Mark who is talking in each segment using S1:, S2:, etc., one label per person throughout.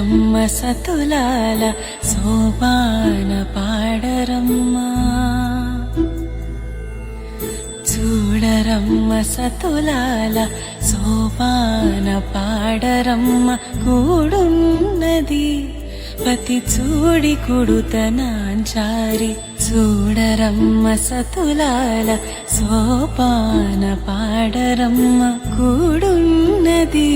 S1: బ్రహ్మ సతులాల సోపాన పాడరమ్మా. చూడరమ్మ సతులాల సోపాన పాడరమ్మ కూడున్నది. పతి చూడి కుడుతనాంచారి చూడరమ్మ సతులాల సోపాన పాడరమ్మ కూడున్నది.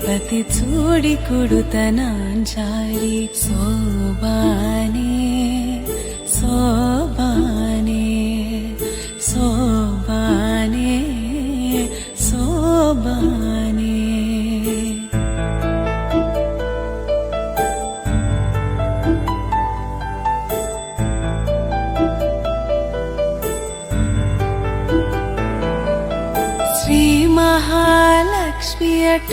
S1: పతి చూడి కుడుతనాంచారి శోభానే శోభానే శోభానే శోభానే. శ్రీ మహాలక్ష్మి అట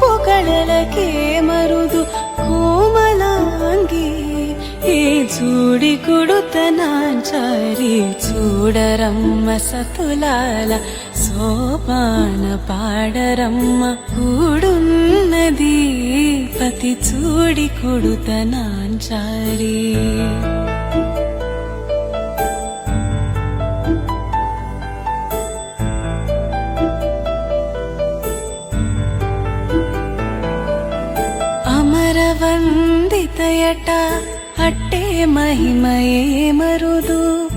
S1: కళలకే మరుదు కోమలాంగి. ఏ చూడి కుడుతనాచారి చూడరమ్మ సతులాల సోపాన పాడరమ్మ. కూడున్నది పతి చూడి కుడుతనాంచారి అమరవందితయట అట్టే మహిమయే మరుదు.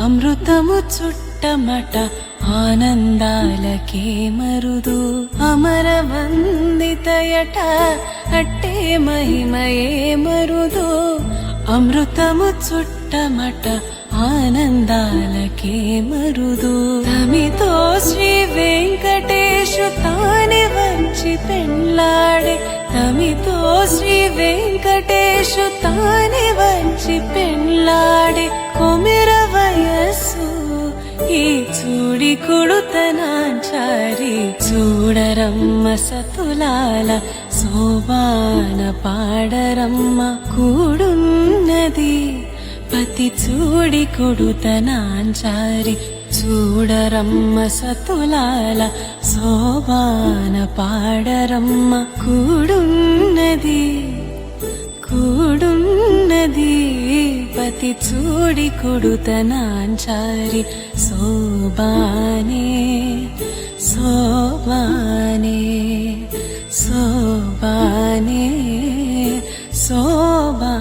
S1: అమృతము చుట్టమట ఆనందాలకే మరుదు. అమర వందితయట అట్టే మహిమయే మరుదు. అమృతము చుట్టమట ఆనందాలకే మరుదు. తమితో శ్రీ వెంకటేశు తానే వచ్చి పెళ్ళాడే తమితో శ్రీ వెంకటేశు తానే వచ్చి పెళ్ళాడే కొమెర వయస్సు. ఈ చూడి కుడుతనాచారి చూడరమ్మ సతులాల సోమాన పాడరమ్మ కూడున్నది. పతి చూడి కుడుతనాంచారి చూడరమ్మ సతులాల సోవాన పాడరమ్మ కూడున్నది కూడున్నది పతి చూడి కుడుతనాంచారి సోబానే సోబానే సోబానే సోబా